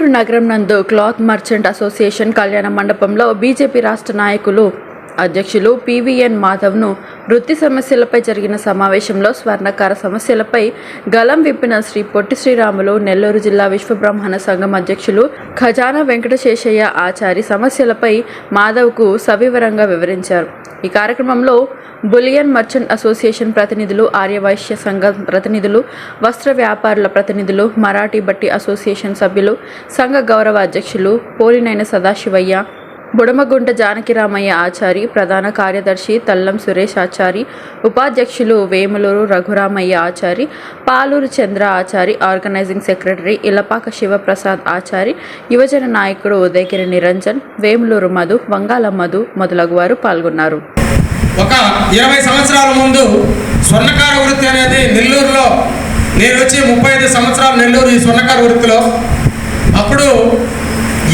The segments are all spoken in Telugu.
నెల్లూరు నగరం నందు క్లాత్ మర్చెంట్ అసోసియేషన్ కళ్యాణ మండపంలో బీజేపీ రాష్ట్ర నాయకులు అధ్యక్షులు పివిఎన్ మాధవ్ను వృత్తి సమస్యలపై జరిగిన సమావేశంలో స్వర్ణకార సమస్యలపై గలం విప్పిన శ్రీ పొట్టి శ్రీరాములు నెల్లూరు జిల్లా విశ్వబ్రహ్మణ సంఘం అధ్యక్షులు ఖజానా వెంకటశేషయ్య ఆచారి సమస్యలపై మాధవ్కు సవివరంగా వివరించారు. ఈ కార్యక్రమంలో బులియన్ మర్చెంట్ అసోసియేషన్ ప్రతినిధులు ఆర్యవైశ్య సంఘం ప్రతినిధులు వస్త్ర వ్యాపారుల ప్రతినిధులు మరాఠీ బట్టి అసోసియేషన్ సభ్యులు సంఘ గౌరవ అధ్యక్షులు పోలినైన సదాశివయ్య బుడమగుంట జానకిరామయ్య ఆచారి ప్రధాన కార్యదర్శి తల్లం సురేష్ ఆచారి ఉపాధ్యక్షులు వేములూరు రఘురామయ్య ఆచారి పాలూరు చంద్ర ఆచారి ఆర్గనైజింగ్ సెక్రటరీ ఇలపాక శివప్రసాద్ ఆచారి యువజన నాయకుడు ఉదయగిరి నిరంజన్ వేములూరు మధు వంగాల మధు మొదలగు వారు పాల్గొన్నారు. ఒక ఇరవై సంవత్సరాల ముందు స్వర్ణకార వృత్తి అనేది నెల్లూరులో నేను వచ్చి ముప్పై ఐదు సంవత్సరాలు నెల్లూరు ఈ స్వర్ణకార వృత్తిలో. అప్పుడు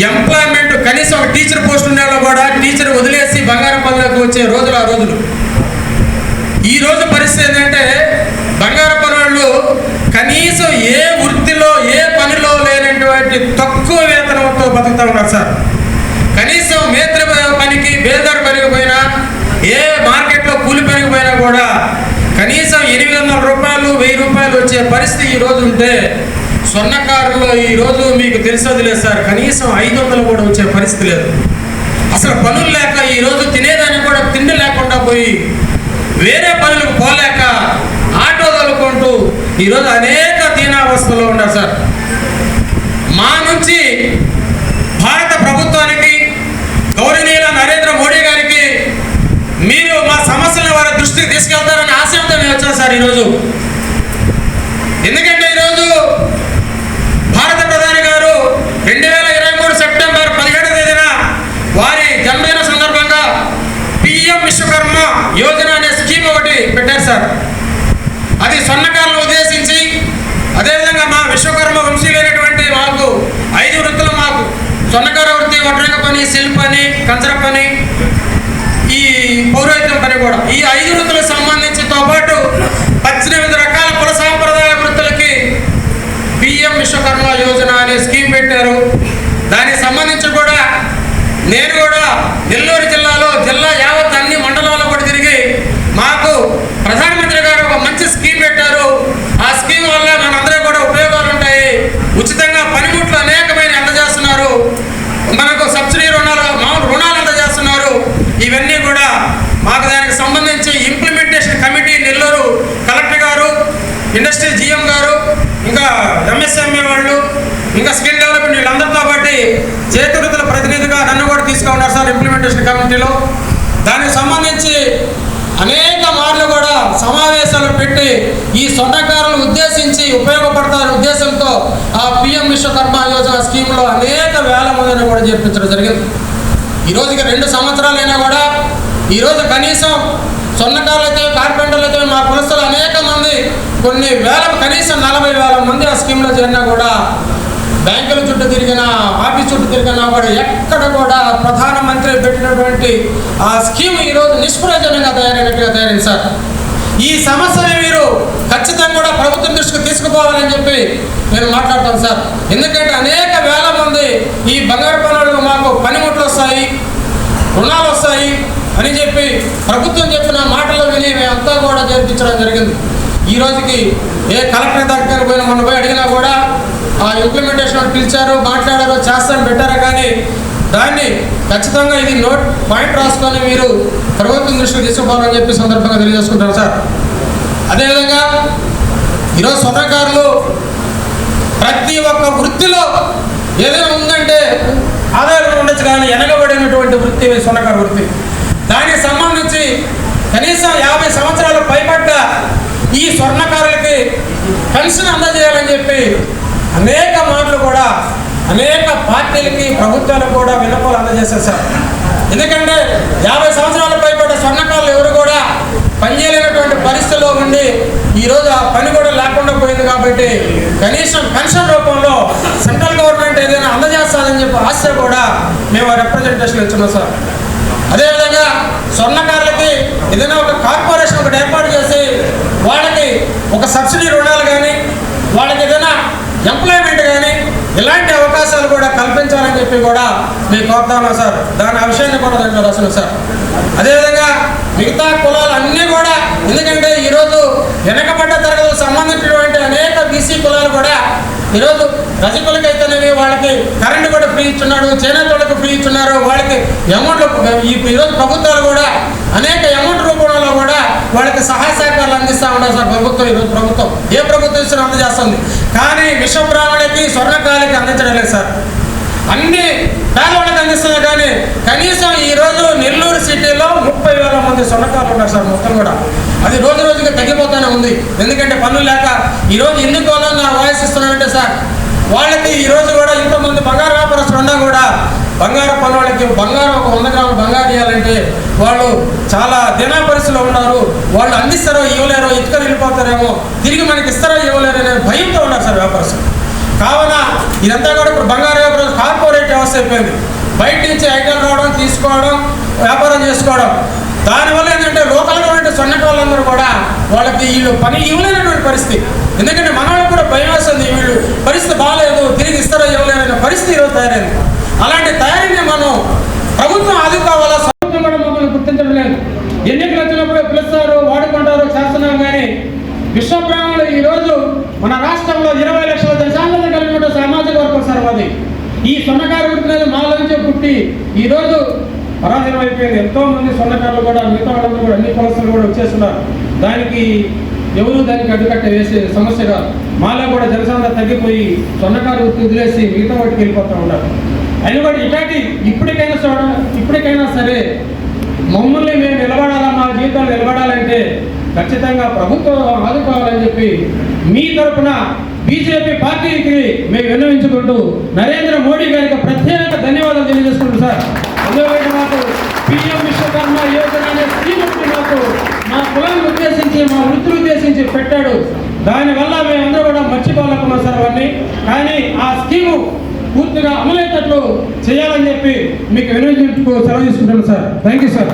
ఎంప్లాయ్మెంట్ కనీసం ఒక టీచర్ పోస్ట్ ఉండేలా కూడా టీచర్ వదిలేసి బంగారం పనులకు వచ్చే రోజులు ఆ రోజులు. ఈ రోజు పరిస్థితి ఏంటంటే బంగారం పనులు కనీసం ఏ వృత్తిలో ఏ పనిలో లేనటువంటి తక్కువ వేతనంతో బతుకుతా ఉన్నారు సార్. కనీసం మేత్ర పనికి బేదారు పనికి పోయినా ఏ మార్కెట్లో కూలి పనికి పోయినా కూడా కనీసం ఎనిమిది వందల రూపాయలు వెయ్యి రూపాయలు వచ్చే పరిస్థితి ఈ రోజు ఉంటే స్వర్ణకారులో ఈ రోజు మీకు తెలిసేది లేదు సార్. కనీసం ఐదు వందలు కూడా వచ్చే పరిస్థితి లేదు. అసలు పనులు లేక ఈ రోజు తినేదానికి కూడా తిండి లేకుండా పోయి వేరే పనులకు పోలేక ఆటో తోలుకుంటూ ఈరోజు అనేక దీనావస్థలో ఉన్నారు సార్. మా నుంచి భారత ప్రభుత్వానికి గౌరవనీయుల నరేంద్ర మోడీ గారికి మీరు మా సమస్యలను వారి దృష్టికి తీసుకెళ్తారని ఆశయంతో మేము వచ్చాం సార్ ఈరోజు ఎందుకంటే ఈరోజు భారత ప్రధాని గారు రెండు వేల ఇరవై మూడు సెప్టెంబర్ పదిహేడవ తేదీన వారి జన్మదిన సందర్భంగా పిఎం విశ్వకర్మ యోజన అనే స్కీమ్ ఒకటి పెట్టారు సార్ అది స్వర్ణకారులను ఉద్దేశించి అదేవిధంగా మా విశ్వకర్మ వంశీయులైనటువంటి మాకు ఐదు వృత్తులు మాకు స్వర్ణకార వృత్తి వడ్రంగ పని శిల్ప పని కంచర పని ఈ పౌరోహిత్యం పని కూడా ఈ ఐదు వృత్తులకు సంబంధించితో పాటు పద్దెనిమిది రకాల కుల సాంప్రదాయ వృత్తులకి పిఎం యోజన అనే స్కీమ్ పెట్టారు. దానికి సంబంధించి కూడా నేను కూడా నెల్లూరు జిల్లా యావత్ అన్ని మండలాల్లో కూడా తిరిగి మాకు ప్రధానమంత్రి గారు ఒక మంచి స్కీమ్ పెట్టారు ఆ స్కీమ్ వల్ల మనందరూ కూడా ఉపయోగాలు ఉంటాయి ఉచితంగా పనిముట్లు అనేకమైన అందజేస్తున్నారు మనకు సబ్సిడీ రుణాలు మామూలు రుణాలు అందజేస్తున్నారు ఇవన్నీ కూడా మాకు దానికి సంబంధించి ఇంప్లిమెంటేషన్ కమిటీ నెల్లూరు కలెక్టర్ గారు ఇండస్ట్రీ జిఎం గారు ఇంకా ఎంఎస్ఎంఏ వాళ్ళు ఇంకా స్కిల్ డెవలప్మెంట్ వీళ్ళందరితో పాటు చేతివృత్తుల ప్రతినిధిగా నన్ను కూడా తీసుకున్నారు సార్ ఇంప్లిమెంటేషన్ కమిటీలో దానికి సంబంధించి అనేక మార్లు కూడా సమావేశాలు పెట్టి ఈ సొంతకారులు ఉద్దేశించి ఉపయోగపడతారనే ఉద్దేశంతో ఆ పిఎం విశ్వకర్మ యోజన స్కీమ్లో అనేక వేల మందిని కూడా చేర్పించడం జరిగింది. ఈ రోజుకి రెండు సంవత్సరాలైనా కూడా ఈరోజు కనీసం సొన్నకారులతో అయితే కార్పెంటర్లు అయితే మా కులస్తులు అనేక మంది కొన్ని వేల కనీసం నలభై వేల మంది స్కీమ్లో చేరినా కూడా బ్యాంకుల చుట్టూ తిరిగిన ఆఫీస్ చుట్టూ తిరిగినా కూడా ఎక్కడ కూడా ప్రధానమంత్రి పెట్టినటువంటి ఆ స్కీమ్ ఈరోజు నిష్ప్రయోజనంగా తయారైనట్టుగా తయారైంది సార్. ఈ సమస్యని మీరు ఖచ్చితంగా కూడా ప్రభుత్వం దృష్టికి తీసుకుపోవాలని చెప్పి నేను మాట్లాడతాను సార్. ఎందుకంటే అనేక వేల మంది ఈ బంగారు పనులు మాకు పనిముట్లు వస్తాయి రుణాలు వస్తాయి అని చెప్పి ప్రభుత్వం చెప్పిన మాటలు విని మేమంతా కూడా జరిపించడం జరిగింది. ఈ రోజుకి ఏ కలెక్టర్ దగ్గర పోయిన మొన్న పోయి అడిగినా కూడా ఆ ఇంప్లిమెంటేషన్ పిలిచారు మాట్లాడారు చేస్తాను పెట్టారు కానీ దాన్ని ఖచ్చితంగా ఇది నోట్ పాయింట్ రాసుకొని మీరు ప్రభుత్వం దృష్టికి తీసుకుపోవాలని చెప్పి సందర్భంగా తెలియజేసుకుంటారు సార్. అదేవిధంగా ఈరోజు స్వర్ణకారులు ప్రతి ఒక్క వృత్తిలో ఏదైనా ఉందంటే ఆదాయం ఉండొచ్చు కానీ వెనకబడినటువంటి వృత్తి సొంతకారు వృత్తి. దానికి సంబంధించి కనీసం యాభై సంవత్సరాలు పైపడ్డ ఈ స్వర్ణకారులకి పెన్షన్ అందజేయాలని చెప్పి అనేక మాటలు కూడా అనేక పార్టీలకి ప్రభుత్వాలకు కూడా విన్నపాలు అందజేసేసారు సార్. ఎందుకంటే యాభై సంవత్సరాలు పైబడ్డ స్వర్ణకారులు ఎవరు కూడా పనిచేయలేనటువంటి పరిస్థితిలో ఉండి ఈరోజు ఆ పని కూడా లేకుండా పోయింది కాబట్టి కనీసం పెన్షన్ రూపంలో సెంట్రల్ గవర్నమెంట్ ఏదైనా అందజేస్తాదని చెప్పి ఆశ కూడా మేము రిప్రజెంటేషన్ ఇచ్చున్నాం సార్. అదేవిధంగా స్వర్ణకారులకి ఏదైనా ఒక కార్పొరేషన్ ఒకటి ఏర్పాటు చేసి వాళ్ళకి ఒక సబ్సిడీ రుణాలు కానీ వాళ్ళకి ఏదైనా ఎంప్లాయ్మెంట్ కానీ ఇలాంటి అవకాశాలు కూడా కల్పించాలని చెప్పి కూడా మీకు కోరుతా సార్. దాని ఆ విషయాన్ని కూడా దాంట్లో రాసిన సార్. అదేవిధంగా మిగతా కులాలు అన్నీ కూడా ఎందుకంటే ఈరోజు వెనకబడ్డ తరగతులకు సంబంధించినటువంటి అనేక బీసీ కులాలు కూడా ఈరోజు రజకులకైతేనేవి వాళ్ళకి కరెంటు కూడా ఫ్రీ ఇస్తున్నాడు చేనేత వాళ్ళకి ఫ్రీ ఇస్తున్నారు వాళ్ళకి అమౌంట్లు ఈ ఈరోజు ప్రభుత్వాలు కూడా అనేక అమౌంట్ రూపంలో కూడా వాళ్ళకి సహాయ సహకారాలు అందిస్తూ ఉన్నారు సార్ ప్రభుత్వం ఈరోజు ప్రభుత్వం. ఏ ప్రభుత్వం ఇచ్చినా అందజేస్తుంది కానీ విశ్వబ్రాహ్మణికి స్వర్ణకాలకి అందించడం లేదు సార్. అన్ని పేదవాళ్ళకి అందిస్తుంది కానీ కనీసం ఈ రోజు నెల్లూరు సిటీలో ముప్పై వేల మంది సొన్నకారులు ఉన్నారు సార్ మొత్తం కూడా. అది రోజు రోజుకి తగ్గిపోతూనే ఉంది. ఎందుకంటే పనులు లేక ఈరోజు రోజు ఎందుకు నా వాయిస్ ఇస్తున్నానంటే సార్ వాళ్ళకి ఈ రోజు కూడా ఇంతమంది బంగారు వ్యాపారస్తులు ఉన్నా కూడా బంగారు పని వాళ్ళకి బంగారం ఒక వంద గ్రాములు బంగారు ఇవ్వాలంటే వాళ్ళు చాలా దినా పరిస్థితిలో ఉన్నారు. వాళ్ళు అందిస్తారో ఇవ్వలేరో ఇటుకలు వెళ్ళిపోతారేమో తిరిగి మనకి ఇస్తారో ఇవ్వలేరు అనే భయంతో ఉన్నారు సార్ వ్యాపారస్తులు. కావున ఇదంతా కూడా ఇప్పుడు బంగారు వ్యాపారం కార్పొరేట్ వ్యవస్థ అయిపోయింది. బయట నుంచి ఐటెం రావడం తీసుకోవడం వ్యాపారం చేసుకోవడం. దానివల్ల ఏంటంటే లోకల్గా ఉండే సొన్నటి వాళ్ళందరూ కూడా వాళ్ళకి వీళ్ళు పని ఇవ్వలేనటువంటి పరిస్థితి. ఎందుకంటే మనవాళ్ళకి కూడా భయం వేస్తుంది వీళ్ళు పరిస్థితి బాగాలేదు తిరిగి ఇస్తారో ఇవ్వలేరనే పరిస్థితి ఈరోజు తయారైంది. అలాంటి తయారీని మనం ప్రభుత్వం ఆదుకోవాలా? ప్రభుత్వం కూడా మమ్మల్ని గుర్తించడం లేదు. ఎన్నికలు వచ్చినప్పుడు పిలుస్తారు వాడుకుంటారు చేస్తున్నాం కానీ విశ్వప్రామంలో ఈ రోజు మన రాష్ట్రంలో ఇరవై లక్షల జనసాంద్రత కలిగిన సామాజిక వర్గం సార్ అది ఈ సొన్నకారు వృత్తి అనేది మాలో పుట్టి ఈరోజు పరాధీనం అయిపోయింది ఎంతో మంది సొన్నకారులు కూడా మిగతా వాళ్ళందరూ కూడా అన్ని కులస్తులు కూడా వచ్చేస్తున్నారు. దానికి ఎవరు దానికి అడ్డుకట్ట వేసే సమస్య కాదు. మాలో కూడా జనసాంద్రత తగ్గిపోయి సొన్నకారు వృత్తి వదిలేసి మిగతా వాటికి వెళ్ళిపోతూ ఉన్నారు. అయినా కూడా ఇట్లాంటి ఇప్పటికైనా చూడ ఇప్పటికైనా సరే మమ్మల్ని మేము నిలబడాలా మా జీవితాలు నిలబడాలంటే ఖచ్చితంగా ప్రభుత్వం ఆదుకోవాలని చెప్పి మీ తరపున బీజేపీ పార్టీకి మేము విన్నవించుకుంటూ నరేంద్ర మోడీ గారికి ప్రత్యేక ధన్యవాదాలు తెలియజేసుకుంటాం సార్. అందువల్ల మాకు పిఎం విశ్వకర్మ యోజన అనే స్కీమ్ ఒకటి మాకు. మా కులాన్ని ఉద్దేశించి మా వృత్తిని ఉద్దేశించి పెట్టాడు. దానివల్ల మేమందరూ కూడా మర్చిపోలేకున్నాం సార్ అవన్నీ. కానీ ఆ స్కీము పూర్తిగా అమలయ్యేటట్లు చేయాలని చెప్పి మీకు వినియోగించుకో సెలవు తీసుకుంటాను సార్. Thank you sir